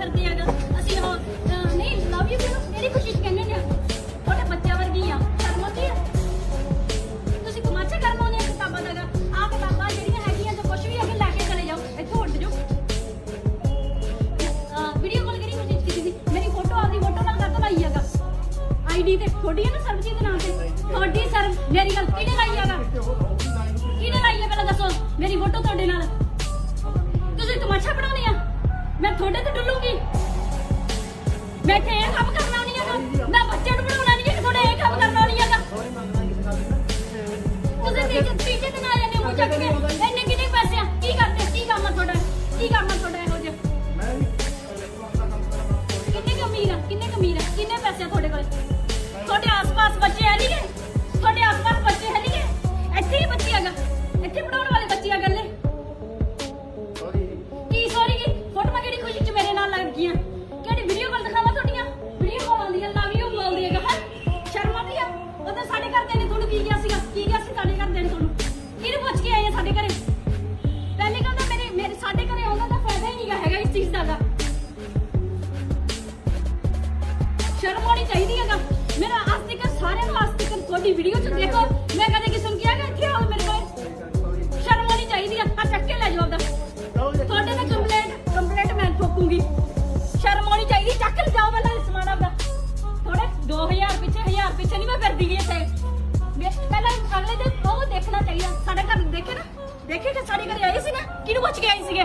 ਫਿਰਦੇ ਹੈਗਾ ਅਸੀਂ ਉਹ ਅਹ, ਨਹੀਂ ਲਵ ਯੂ ਕਿਉਂ? ਮੇਰੀ ਖੁਸ਼ੀ ਚ ਕਹਿੰਦੇ ਨੇ ਤੁਹਾਡੇ ਬੱਚਿਆਂ ਵਰਗੀ ਆ। ਸ਼ਰਮ ਆਉਂਦੀ ਆ? ਤੁਸੀਂ ਤਮਾਚਾ ਕਰਨ ਆਉਂਦੇ ਆ ਕਿਤਾਬਾਂ ਦਾ ਆ ਕਿਤਾਬਾਂ ਜਿਹੜੀਆਂ ਹੈਗੀਆਂ ਤੇ ਕੁਝ ਵੀ ਅੱਗੇ ਲੈ ਕੇ ਚਲੇ ਜਾਓ। ਇੱਥੋਂ ਉੱਡ ਜਾਓ। ਵੀਡੀਓ ਕਾਲ ਕਰੀ ਮੈਂ ਕੀਤੀ ਸੀ। ਮੇਰੀ ਫੋਟੋ ਆਪਦੀ ਫੋਟੋ ਨਾਲ ਕਰ ਲਾਈ ਹੈਗਾ ਆਈਡੀ ਤੇ ਤੁਹਾਡੀ ਹੈ ਨਾ ਸਰਬਜੀਤ ਦੇ ਨਾਮ ਤੇ? ਤੁਹਾਡੀ ਸਰ ਮੇਰੀ ਗੱਲ ਕਿਹਨੇ ਲਾਈ ਹੈਗਾ ਮੈਂ ਇਹ ਕੰਮ ਕਰਨਾ ਨਹੀਂ ਹੈਗਾ ਮੈਂ ਬੱਚੇ ਨੂੰ ਬਣਾਉਣਾ ਨਹੀਂ ਹੈ ਤੁਹਾਡੇ ਇਹ ਕੰਮ ਕਰਨਾ ਨਹੀਂ ਹੈਗਾ ਤੁਸੀਂ ਤੀਜੇ ਤੀਜੇ ਦਿਨ ਆ ਜਾਂਦੇ ਹੋ ਮੂੰਹ ਚੱਕ ਕੇ ਇੰਨੇ ਕਿੰਨੇ ਪੈਸੇ ਆ? ਕੀ ਕਰਦੇ ਕੀ ਕੰਮ ਆ ਤੁਹਾਡਾ? ਕੀ ਕੰਮ ਆ ਤੁਹਾਡਾ ਇਹੋ ਜਿਹਾ? ਕਿੰਨੇ ਕਮੀਰ ਆ? ਕਿੰਨੇ ਕਮੀਰ ਆ? ਕਿੰਨੇ ਪੈਸੇ ਆ ਤੁਹਾਡੇ ਕੋਲ? ਤੁਹਾਡੇ ਆਸ-ਪਾਸ ਬੱਚੇ ਸਾਡੇ ਘਰ ਦੇ ਨੇ ਤੁਹਾਨੂੰ ਕੀ ਗਿਆ ਸੀਗਾ? ਕੀ ਗਿਆ ਸੀ ਸਾਡੇ ਘਰ ਦੇ ਨੇ ਤੁਹਾਨੂੰ? ਕਿਹਨੂੰ ਪੁੱਛ ਕੇ ਆਏ ਆ ਸਾਡੇ ਘਰੇ? ਪਹਿਲੇ ਕਹਿੰਦਾ ਮੇਰੇ ਮੇਰੇ ਸਾਡੇ ਘਰੇ ਆਉਂਦਾ ਤਾਂ ਫਾਇਦਾ ਹੀ ਨਹੀਂ ਹੈਗਾ ਇਸ ਚੀਜ਼ ਦਾ ਗਾ। ਸ਼ਰਮ ਆਉਣੀ ਚਾਹੀਦੀ ਹੈਗਾ। ਮੇਰਾ ਅੱਜ ਤੱਕ ਸਾਰਿਆਂ ਨੂੰ ਅੱਜ ਤੱਕ ਤੁਹਾਡੀ ਵੀਡੀਓ ਚ ਦੇਖੋ। ਮੈਂ ਕਦੇ ਦੇਖੇ ਨਾ? ਦੇਖੇ ਕਿ ਸਾਡੇ ਘਰੇ ਆਏ ਸੀ ਨਾ ਕਿਹਨੂੰ ਪੁੱਛ ਕੇ ਆਏ ਸੀਗੇ?